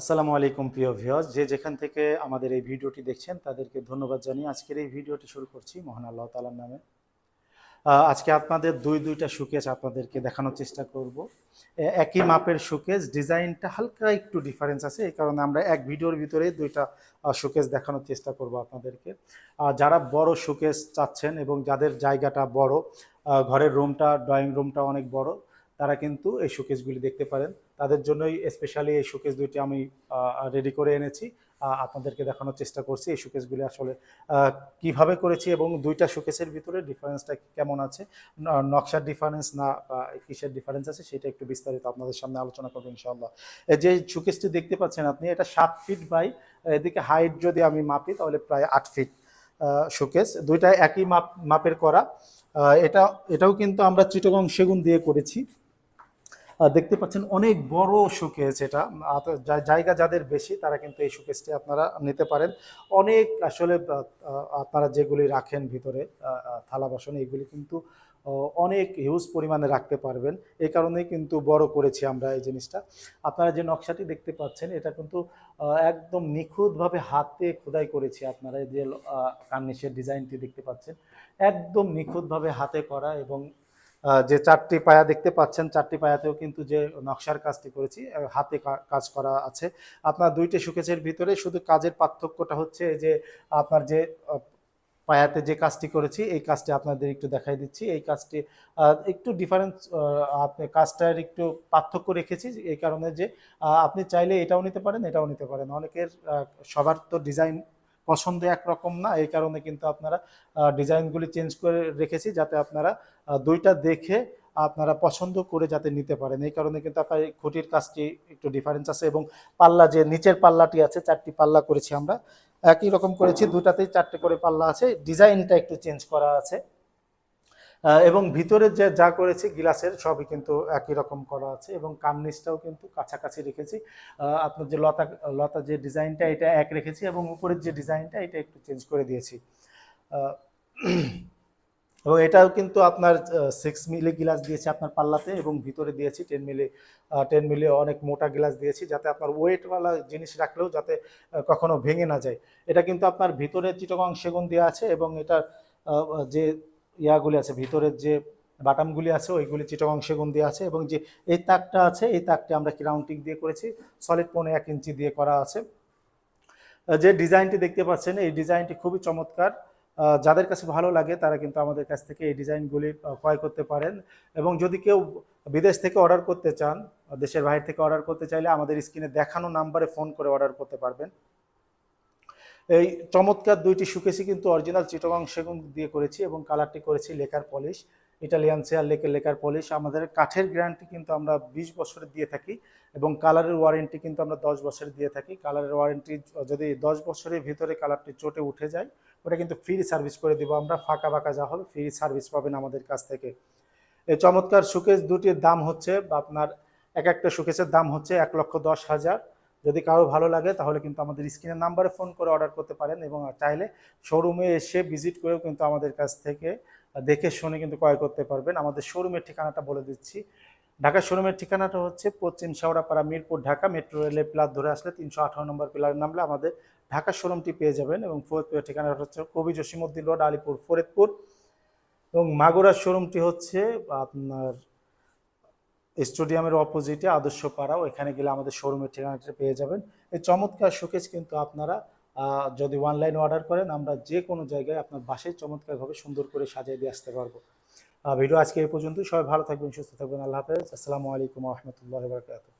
আসসালামু আলাইকুম প্রিয় ভিউয়ার্স। যে যেখান থেকে আমাদের এই ভিডিওটি দেখছেন, তাদেরকে ধন্যবাদ জানিয়ে আজকের এই ভিডিওটি শুরু করছি মহান আল্লাহ তালার নামে। আজকে আপনাদের দুই দুইটা শুকেজ আপনাদেরকে দেখানোর চেষ্টা করব। একই মাপের শুকেজ ডিজাইনটা হালকা একটু ডিফারেন্স আছে, এই কারণে আমরা এক ভিডিওর ভিতরে দুইটা শুকেজ দেখানোর চেষ্টা করব আপনাদেরকে। যারা বড় শুকেজ চাচ্ছেন এবং যাদের জায়গাটা বড় ঘরের রুমটা ড্রয়িং রুমটা অনেক বড়, তারা কিন্তু এই শোকেসগুলি দেখতে পারেন। তাদের জন্যই স্পেশালি এই শোকেস দুইটি আমি রেডি করে এনেছি। আপনাদেরকে দেখানোর চেষ্টা করছি এই শোকেসগুলি আসলে কীভাবে করেছি এবং দুইটা শোকেসের ভিতরে ডিফারেন্সটা কেমন আছে নকশার ডিফারেন্স না কিসের ডিফারেন্স আছে সেটা একটু বিস্তারিত আপনাদের সামনে আলোচনা করব ইনশাআল্লাহ। এই যে শোকেসটি দেখতে পাচ্ছেন আপনি, এটা সাত ফিট বাই এদিকে হাইট যদি আমি মাপি তাহলে প্রায় আট ফিট শোকেস দুইটা একই মাপ, মাপের করা। এটা, এটাও কিন্তু আমরা চিটগং সেগুন দিয়ে করেছি। দেখতে পাচ্ছেন অনেক বড় শোকেস এটা। জায়গা যাদের বেশি, তারা কিন্তু এই শোকেসটি আপনারা নিতে পারেন। অনেক আসলে আপনারা যেগুলি রাখেন ভিতরে থালা বাসন, এগুলি কিন্তু অনেক হিউজ পরিমাণে রাখতে পারবেন। এই কারণেই কিন্তু বড় করেছি আমরা এই জিনিসটা। আপনারা যে নকশাটি দেখতে পাচ্ছেন, এটা কিন্তু একদম নিখুঁতভাবে হাতে খোদাই করেছি আপনারা। এই যে কার্নিশের ডিজাইনটি দেখতে পাচ্ছেন, একদম নিখুঁতভাবে হাতে করা এবং যে চারটি পায়া দেখতে পাচ্ছেন, চারটি পায়াতেও কিন্তু যে নকশার কাজটি করেছি হাতে কাজ করা আছে। আপনার দুইটি সুকেজের ভিতরে শুধু কাজের পার্থক্যটা হচ্ছে যে আপনার যে পায়াতে যে কাজটি করেছি, এই কাজটি আপনাদের একটু দেখাই দিচ্ছি। এই কাজটি একটু ডিফারেন্স আপনি কাজটার একটু পার্থক্য রেখেছি, এই কারণে যে আপনি চাইলে এটাও নিতে পারেন, এটাও নিতে পারেন। অনেকের সবার তো ডিজাইন পছন্দ একরকম না, এই কারণে কিন্তু আপনারা ডিজাইনগুলি চেঞ্জ করে রেখেছি যাতে আপনারা দুইটা দেখে আপনারা পছন্দ করে যাতে নিতে পারেন। এই কারণে কিন্তু আপনার খুঁটির কাজটি একটু ডিফারেন্স আছে এবং পাল্লা যে নিচের পাল্লাটি আছে, চারটি পাল্লা করেছি আমরা। একই রকম করেছি, দুটাতেই চারটে করে পাল্লা আছে। ডিজাইনটা একটু চেঞ্জ করা আছে। এবং ভিতরে যে যা করেছি, গ্লাসের সবই কিন্তু একই রকম করা আছে এবং কার্নিশটাও কিন্তু কাছাকাছি রেখেছি। আপনার যে লতা লতা যে ডিজাইনটা, এটা এক রেখেছি এবং উপরের যে ডিজাইনটা, এটা একটু চেঞ্জ করে দিয়েছি। এবং এটাও কিন্তু আপনার সিক্স মিলি গ্লাস দিয়েছি আপনার পাল্লাতে এবং ভিতরে দিয়েছি টেন মিলি টেন মিলি অনেক মোটা গ্লাস দিয়েছি যাতে আপনার ওয়েটওয়ালা জিনিস রাখলেও যাতে কখনো ভেঙে না যায়। এটা কিন্তু আপনার ভিতরে চিটগং সেগুন দেওয়া আছে এবং এটার যে ইয়াগুলি আছে, ভিতরের যে বাটামগুলি আছে, ওইগুলি চিটগং সেগুন দিয়ে আছে এবং যে এই তাকটা আছে, এই তাকটি আমরা ক্রাউন্টিং দিয়ে করেছি, সলিড পনে এক ইঞ্চি দিয়ে করা আছে। যে ডিজাইনটি দেখতে পাচ্ছেন, এই ডিজাইনটি খুবই চমৎকার। যাদের কাছে ভালো লাগে, তারা কিন্তু আমাদের কাছ থেকে এই ডিজাইনগুলি ক্রয় করতে পারেন এবং যদি কেউ বিদেশ থেকে অর্ডার করতে চান, দেশের বাইরে থেকে অর্ডার করতে চাইলে আমাদের স্ক্রিনে দেখানো নাম্বারে ফোন করে অর্ডার করতে পারবেন। এই চমৎকার দুইটি শুকেছি কিন্তু অরিজিনাল চিটগং সেগুন দিয়ে করেছি এবং কালারটি করেছি লেকার পলিশ, ইটালিয়ান চেয়ার লেকের লেকার পলিশ। আমাদের কাঠের গ্যারান্টি কিন্তু আমরা বিশ বছরের দিয়ে থাকি এবং কালারের ওয়ারেন্টি কিন্তু আমরা দশ বছরের দিয়ে থাকি। কালারের ওয়ারেন্টি যদি দশ বছরের ভিতরে কালারটি চটে উঠে যায়, ওটা কিন্তু ফ্রি সার্ভিস করে দিব। আমরা ফাঁকা ফাঁকা যা হবে ফ্রি সার্ভিস পাবেন আমাদের কাছ থেকে। এই চমৎকার সুকেস দুটির দাম হচ্ছে আপনার এক একটা সুকেসের দাম হচ্ছে এক লক্ষ দশ হাজার। যদি কারও ভালো লাগে, তাহলে কিন্তু আমাদের স্ক্রিনের নাম্বারে ফোন করে অর্ডার করতে পারেন এবং চাইলে শোরুমে এসে ভিজিট করেও কিন্তু আমাদের কাছ থেকে দেখে শুনে কিন্তু ক্রয় করতে পারবেন। আমাদের শোরুমের ঠিকানাটা বলে দিচ্ছি। ঢাকা শোরুমের ঠিকানাটা হচ্ছে পশ্চিম শেওড়াপাড়া মিরপুর ঢাকা, মেট্রো রেলের প্লার ধরে আসলে তিনশো আঠারো নম্বর পিলার নামলে আমাদের ঢাকা শোরুমটি পেয়ে যাবেন এবং ফরিদপুরের ঠিকানাটা হচ্ছে কবি জসিমুদ্দিন রোড, আলিপুর ফরিদপুর এবং মাগুরার শোরুমটি হচ্ছে আপনার স্টেডিয়ামের অপোজিটে আদর্শ পাড়াও, এখানে গেলে আমাদের শোরুমের ঠিকানাটা পেয়ে যাবেন। এই চমৎকার শোকেজ কিন্তু আপনারা যদি অনলাইন অর্ডার করেন, আমরা যে কোনো জায়গায় আপনার বাসায় চমৎকারভাবে সুন্দর করে সাজিয়ে দিয়ে আসতে পারব। ভিডিও আজকে এই পর্যন্ত সবাই ভালো থাকবেন, সুস্থ থাকবেন। আল্লাহ হাফেজ। আসসালামু আলাইকুম রহমতুল্লাহ বারকাতুহ।